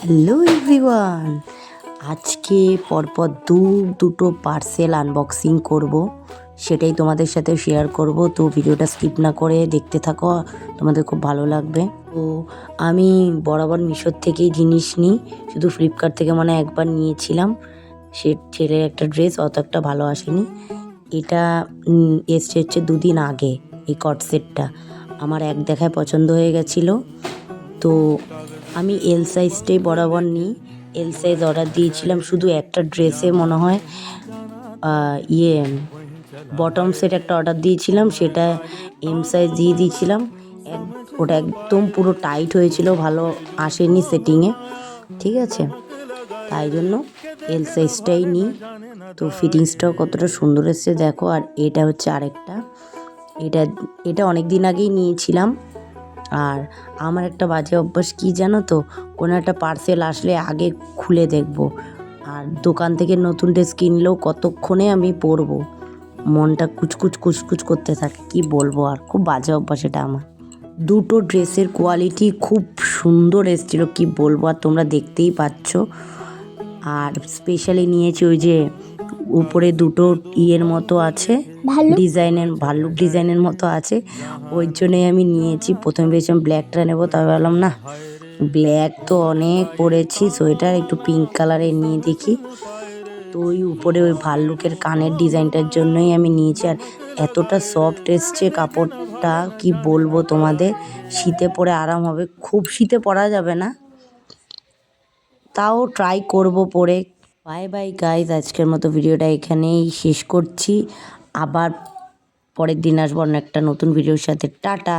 Hello everyone. আজকে পরপর দু, দুটো পার্সেল আনবক্সিং করব। সেটাই তোমাদের সাথে শেয়ার করব। তো ভিডিওটা স্কিপ না করে দেখতে থাকো, তোমাদের খুব ভালো লাগবে। তো আমি বরাবর মিশোর থেকেই জিনিস নিই। শুধু ফ্লিপকার্ট থেকে মানে একবার নিয়েছিলাম। সে ছেলের একটা ড্রেস অত একটা ভালো আসেনি। এটা এসছে হচ্ছে দুদিন আগে, এই কট সেটটা আমার এক দেখায় পছন্দ হয়ে গেছিল। তো আমি এল সাইজটাই বরাবর নিই। এল সাইজ অর্ডার দিয়েছিলাম, শুধু একটা ড্রেসে মনে হয় ইয়ে বটম সেট একটা অর্ডার দিয়েছিলাম, সেটা এম সাইজ দিয়ে দিয়েছিলাম। ওটা একদম পুরো টাইট হয়েছিল, ভালো আসেনি সেটিংয়ে ঠিক আছে? তাই জন্য এল সাইজটাই নিই। তো ফিটিংসটাও কতটা সুন্দর এসছে, দেখো, আর এটা হচ্ছে আরেকটা। এটা এটা অনেক দিন আগেই নিয়েছিলাম। আর আমার একটা বাজে অভ্যাস কী জানো তো? কোনো একটা পার্সেল আসলে আগে খুলে দেখব। আর দোকান থেকে নতুন ড্রেস কিনলেও কতক্ষণে আমি পরবো? মনটা কুচকুচ কুচকুচ করতে থাকে, কি বলব আর? খুব বাজে অভ্যাস এটা আমার। দুটো ড্রেসের কোয়ালিটি খুব সুন্দর এসেছিল, কি বলব আর তোমরা দেখতেই পাচ্ছ। আর স্পেশালি নিয়েছি ওই যে উপরে দুটো ইয়ের মতো আছে। ডিজাইনের ভাল্লুক ডিজাইনের মতো আছে। ওই জন্যই আমি নিয়েছি। প্রথমে ভেবেছিলাম ব্ল্যাকটা নেব, তবে ভাবলাম, না ব্ল্যাক তো অনেক পরেছি, সোয়েটার একটু পিঙ্ক কালারের নিয়ে দেখি। তো ওই উপরে ওই ভাল্লুকের কানের ডিজাইনটার জন্যই আমি নিয়েছি। আর এতটা সফট এসছে কাপড়টা, কি বলব তোমাদের? শীতে পরে আরাম হবে। খুব শীতে পরা যাবে না। তাও ট্রাই করব পরে। বাই বাই গাইজ আজকের মতো ভিডিওটা এখানেই শেষ করছি। আবার পরের দিন আসব অন্য একটা নতুন ভিডিওর সাথে। টাটা!